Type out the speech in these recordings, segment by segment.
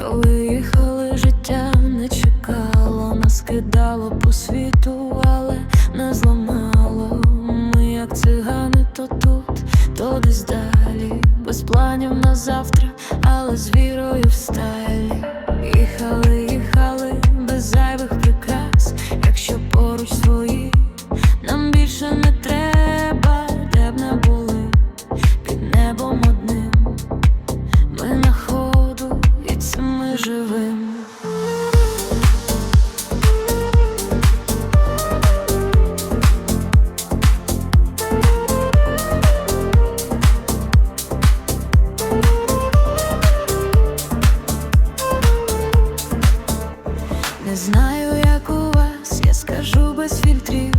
Їхали, їхали, життя не чекало, нас кидало по світу, але не зламало. Ми як цигани, то тут, то десь далі. Без планів на завтра, але з вірою в стайлі. Їхали, їхали, без зайвих прикрас, якщо поруч свої, Не знаю, як у вас, я скажу без фільтрів.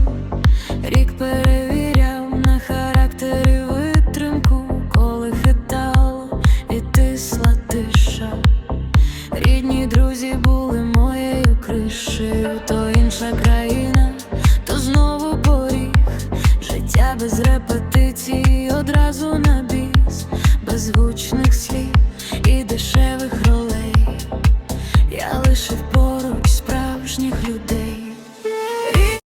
Рік перевіряв на характер і витримку, коли хитало і тисла тиша. Рідні друзі були моєю кришею, то інша країна, то знову поріг. Життя без репетицій, одразу на